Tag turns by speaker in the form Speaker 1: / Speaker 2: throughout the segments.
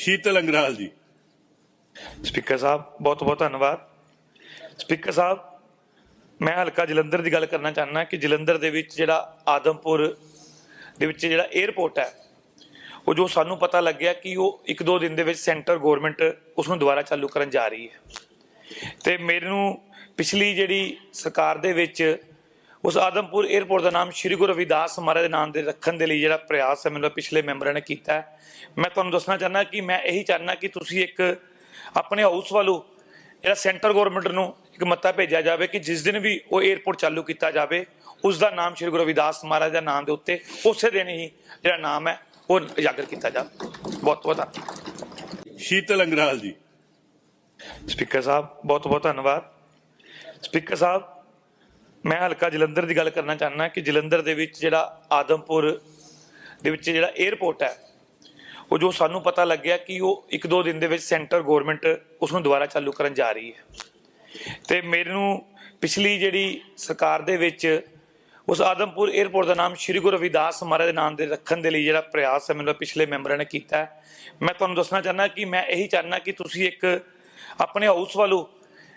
Speaker 1: ਸ਼ੀਤਲ ਅੰਗਰਾਲ ਜੀ।
Speaker 2: ਸਪੀਕਰ ਸਾਹਿਬ, ਬਹੁਤ ਬਹੁਤ ਧੰਨਵਾਦ। ਸਪੀਕਰ ਸਾਹਿਬ, ਮੈਂ ਹਲਕਾ ਜਲੰਧਰ ਦੀ ਗੱਲ ਕਰਨਾ ਚਾਹੁੰਦਾ ਕਿ ਜਲੰਧਰ ਦੇ ਵਿੱਚ ਜਿਹੜਾ ਆਦਮਪੁਰ ਦੇ ਵਿੱਚ ਜਿਹੜਾ 에ਅਰਪੋਰਟ ਹੈ, ਉਹ ਜੋ ਸਾਨੂੰ ਪਤਾ ਲੱਗਿਆ ਕਿ ਉਹ ਇੱਕ ਦੋ ਦਿਨ ਦੇ ਵਿੱਚ ਸੈਂਟਰ ਗਵਰਨਮੈਂਟ ਉਸ ਨੂੰ ਦੁਬਾਰਾ ਚਾਲੂ ਕਰਨ ਜਾ ਰਹੀ ਹੈ। ਤੇ ਮੈਨੂੰ ਪਿਛਲੀ ਜਿਹੜੀ ਸਰਕਾਰ ਦੇ ਵਿੱਚ ਉਸ ਆਦਮਪੁਰ 에ਅਰਪੋਰਟ ਦਾ ਨਾਮ ਸ਼੍ਰੀ ਗੁਰੂ ਰਵਿਦਾਸ ਮਹਾਰਾਜ ਦੇ ਨਾਮ ਦੇ ਰੱਖਣ ਦੇ ਲਈ ਜਿਹੜਾ ਪ੍ਰਯਾਸ ਹੈ ਮੈਨੂੰ ਪਿਛਲੇ ਮੈਂਬਰਾਂ ਨੇ ਕੀਤਾ ਹੈ। ਮੈਂ ਤੁਹਾਨੂੰ ਦੱਸਣਾ ਚਾਹੁੰਦਾ ਕਿ ਮੈਂ ਇਹੀ ਚਾਹੁੰਦਾ ਕਿ ਤੁਸੀਂ ਇੱਕ ਆਪਣੇ ਹਾਊਸ ਵੱਲੋਂ ਜਿਹੜਾ ਸੈਂਟਰ ਗਵਰਨਮੈਂਟ ਨੂੰ ਇੱਕ ਮੱਤਾ ਭੇਜਿਆ ਜਾਵੇ ਕਿ ਜਿਸ ਦਿਨ ਵੀ ਉਹ 에ਅਰਪੋਰਟ ਚਾਲੂ ਕੀਤਾ ਜਾਵੇ ਉਸ ਦਾ ਨਾਮ ਸ਼੍ਰੀ ਗੁਰੂ ਰਵਿਦਾਸ ਮਹਾਰਾਜ ਦਾ ਨਾਮ ਦੇ ਉੱਤੇ ਉਸੇ ਦਿਨ ਹੀ ਜਿਹੜਾ ਨਾਮ ਹੈ ਉਹ ਉਜਾਗਰ ਕੀਤਾ ਜਾਵੇ। ਬਹੁਤ ਬਹੁਤ ਧੰਨਵਾਦ।
Speaker 1: ਸ਼ੀਤਲ ਅੰਗਰਾਲ ਜੀ।
Speaker 2: ਸਪੀਕਰ ਸਾਹਿਬ ਬਹੁਤ ਬਹੁਤ ਧੰਨਵਾਦ। ਸਪੀਕਰ ਸਾਹਿਬ ਮੈਂ ਹਲਕਾ ਜਲੰਧਰ ਦੀ ਗੱਲ ਕਰਨਾ ਚਾਹੁੰਦਾ ਕਿ ਜਲੰਧਰ ਦੇ ਵਿੱਚ ਜਿਹੜਾ ਆਦਮਪੁਰ ਦੇ ਵਿੱਚ ਜਿਹੜਾ 에ਅਰਪੋਰਟ ਹੈ, ਉਹ ਜੋ ਸਾਨੂੰ ਪਤਾ ਲੱਗਿਆ ਕਿ ਉਹ ਇੱਕ ਦੋ ਦਿਨ ਦੇ ਵਿੱਚ ਸੈਂਟਰ ਗਵਰਨਮੈਂਟ ਉਸ ਨੂੰ ਦੁਬਾਰਾ ਚਾਲੂ ਕਰਨ ਜਾ ਰਹੀ ਹੈ। ਤੇ ਮੈਨੂੰ ਪਿਛਲੀ ਜਿਹੜੀ ਸਰਕਾਰ ਦੇ ਵਿੱਚ ਉਸ ਆਦਮਪੁਰ 에ਅਰਪੋਰਟ ਦਾ ਨਾਮ ਸ਼੍ਰੀ ਗੁਰੂ ਰਵਿਦਾਸ ਮਹਾਰਾਜ ਦੇ ਨਾਮ ਦੇ ਰੱਖਣ ਦੇ ਲਈ ਜਿਹੜਾ ਪ੍ਰਯਾਸ ਹੈ, ਮੈਨੂੰ ਪਿਛਲੇ ਮੈਂਬਰਾਂ ਨੇ ਕੀਤਾ ਮੈਂ ਤੁਹਾਨੂੰ ਦੱਸਣਾ ਚਾਹੁੰਦਾ ਕਿ ਮੈਂ ਇਹੀ ਚਾਹੁੰਦਾ ਕਿ ਤੁਸੀਂ ਇੱਕ ਆਪਣੇ ਹਾਊਸ ਵੱਲੋਂ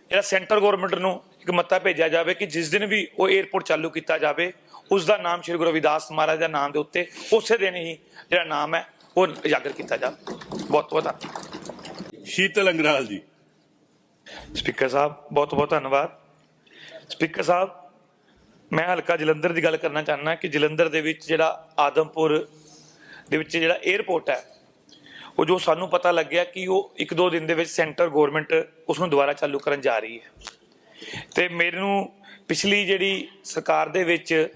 Speaker 2: ਜਿਹੜਾ ਸੈਂਟਰ ਗਵਰਨਮੈਂਟ ਨੂੰ ਇੱਕ ਮੱਤਾ ਭੇਜਿਆ ਜਾਵੇ ਕਿ ਜਿਸ ਦਿਨ ਵੀ ਉਹ 에ਅਰਪੋਰਟ ਚਾਲੂ ਕੀਤਾ ਜਾਵੇ ਉਸ ਦਾ ਨਾਮ ਸ਼੍ਰੀ ਗੁਰੂ ਰਵਿਦਾਸ ਮਹਾਰਾਜ ਦਾ ਨਾਮ ਦੇ ਉੱਤੇ ਉਸੇ ਦਿਨ ਹੀ ਜਿਹੜਾ ਨਾਮ ਹੈ ਉਹ ਉਜਾਗਰ ਕੀਤਾ ਜਾਵੇ ਬਹੁਤ ਬਹੁਤ ਧੰਨਵਾਦ।
Speaker 1: ਸ਼ੀਤਲ ਅੰਗਰਾਲ ਜੀ।
Speaker 2: ਸਪੀਕਰ ਸਾਹਿਬ ਬਹੁਤ ਬਹੁਤ ਧੰਨਵਾਦ। ਸਪੀਕਰ ਸਾਹਿਬ ਮੈਂ ਹਲਕਾ ਜਲੰਧਰ ਦੀ ਗੱਲ ਕਰਨਾ ਚਾਹੁੰਦਾ ਕਿ ਜਲੰਧਰ ਦੇ ਵਿੱਚ ਜਿਹੜਾ ਆਦਮਪੁਰ ਦੇ ਵਿੱਚ ਜਿਹੜਾ 에ਅਰਪੋਰਟ ਹੈ ਉਹ ਜੋ ਸਾਨੂੰ ਪਤਾ ਲੱਗਿਆ ਕਿ ਉਹ ਇੱਕ ਦੋ ਦਿਨ ਦੇ ਵਿੱਚ ਸੈਂਟਰ ਗਵਰਨਮੈਂਟ ਉਸ ਨੂੰ ਦੁਬਾਰਾ ਚਾਲੂ ਕਰਨ ਜਾ ਰਹੀ ਹੈ। ਤੇ ਮੈਨੂੰ ਪਿਛਲੀ ਜਿਹੜੀ ਸਰਕਾਰ ਦੇ ਵਿੱਚ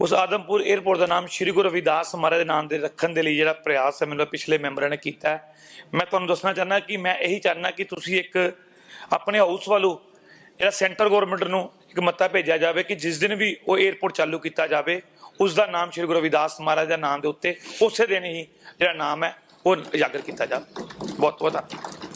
Speaker 2: ਉਸ ਆਦਮਪੁਰ 에ਅਰਪੋਰਟ ਦਾ ਨਾਮ ਸ਼੍ਰੀ ਗੁਰੂ ਰਵਿਦਾਸ ਮਹਾਰਾਜ ਦੇ ਨਾਮ ਦੇ ਰੱਖਣ ਦੇ ਲਈ ਜਿਹੜਾ ਪ੍ਰਯਾਸ ਹੈ, ਮੈਨੂੰ ਪਿਛਲੇ ਮੈਂਬਰਾਂ ਨੇ ਕੀਤਾ ਹੈ। ਮੈਂ ਤੁਹਾਨੂੰ ਦੱਸਣਾ ਚਾਹੁੰਦਾ ਕਿ ਮੈਂ ਇਹੀ ਚਾਹੁੰਦਾ ਕਿ ਤੁਸੀਂ ਇੱਕ ਆਪਣੇ ਹਾਊਸ ਵੱਲੋਂ ਜਿਹੜਾ ਸੈਂਟਰ ਗਵਰਨਮੈਂਟ ਨੂੰ ਇੱਕ ਮਤਾ ਭੇਜਿਆ ਜਾਵੇ ਕਿ ਜਿਸ ਦਿਨ ਵੀ ਉਹ 에ਅਰਪੋਰਟ ਚਾਲੂ ਕੀਤਾ ਜਾਵੇ, ਉਸ ਦਾ ਨਾਮ ਸ਼੍ਰੀ ਗੁਰੂ ਰਵਿਦਾਸ ਮਹਾਰਾਜ ਦਾ ਨਾਮ ਦੇ ਉੱਤੇ ਉਸੇ ਦਿਨ ਹੀ ਜਿਹੜਾ ਨਾਮ ਹੈ ਉਹ ਉਜਾਗਰ ਕੀਤਾ ਜਾਵੇ ਬਹੁਤ ਬਹੁਤ ਧੰਨਵਾਦ।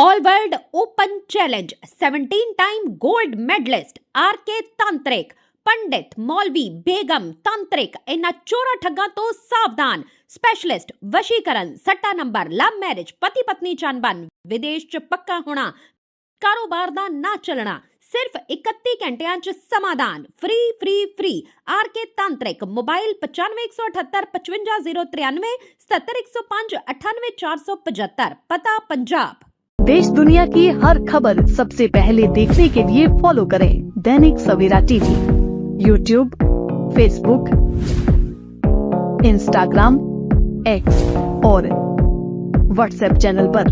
Speaker 3: All World Open Challenge 17 time gold medalist RK Tantrik ਪੰਡਿਤ ਮੌਲਵੀ ਬੇਗਮ ਤੰਤਰਿਕ ਇਹਨਾਂ ਚੋਰਾ ਠੱਗਾਂ ਤੋਂ ਸਾਵਧਾਨ ਸਪੈਸ਼ਲਿਸਟ ਵਸ਼ੀਕਰਨ ਸੱਟਾ ਨੰਬਰ ਲਵ ਮੈਰਿਜ ਪਤੀ ਪਤਨੀ ਚੰਬਨ ਵਿਦੇਸ਼ ਚ ਪੱਕਾ ਹੋਣਾ, ਕਾਰੋਬਾਰ ਦਾ ਨਾ ਚੱਲਣਾ ਸਿਰਫ 31 ਘੰਟਿਆਂ ਚ ਸਮਾਧਾਨ free free free RK ਤਾਂਤਰਿਕ mobile 9517555093 77105 98475 ਪਤਾ ਪੰਜਾਬ
Speaker 4: देश दुनिया की हर खबर सबसे पहले देखने के लिए फॉलो करें Dainik Savera TV YouTube Facebook Instagram X और व्हाट्सएप चैनल पर।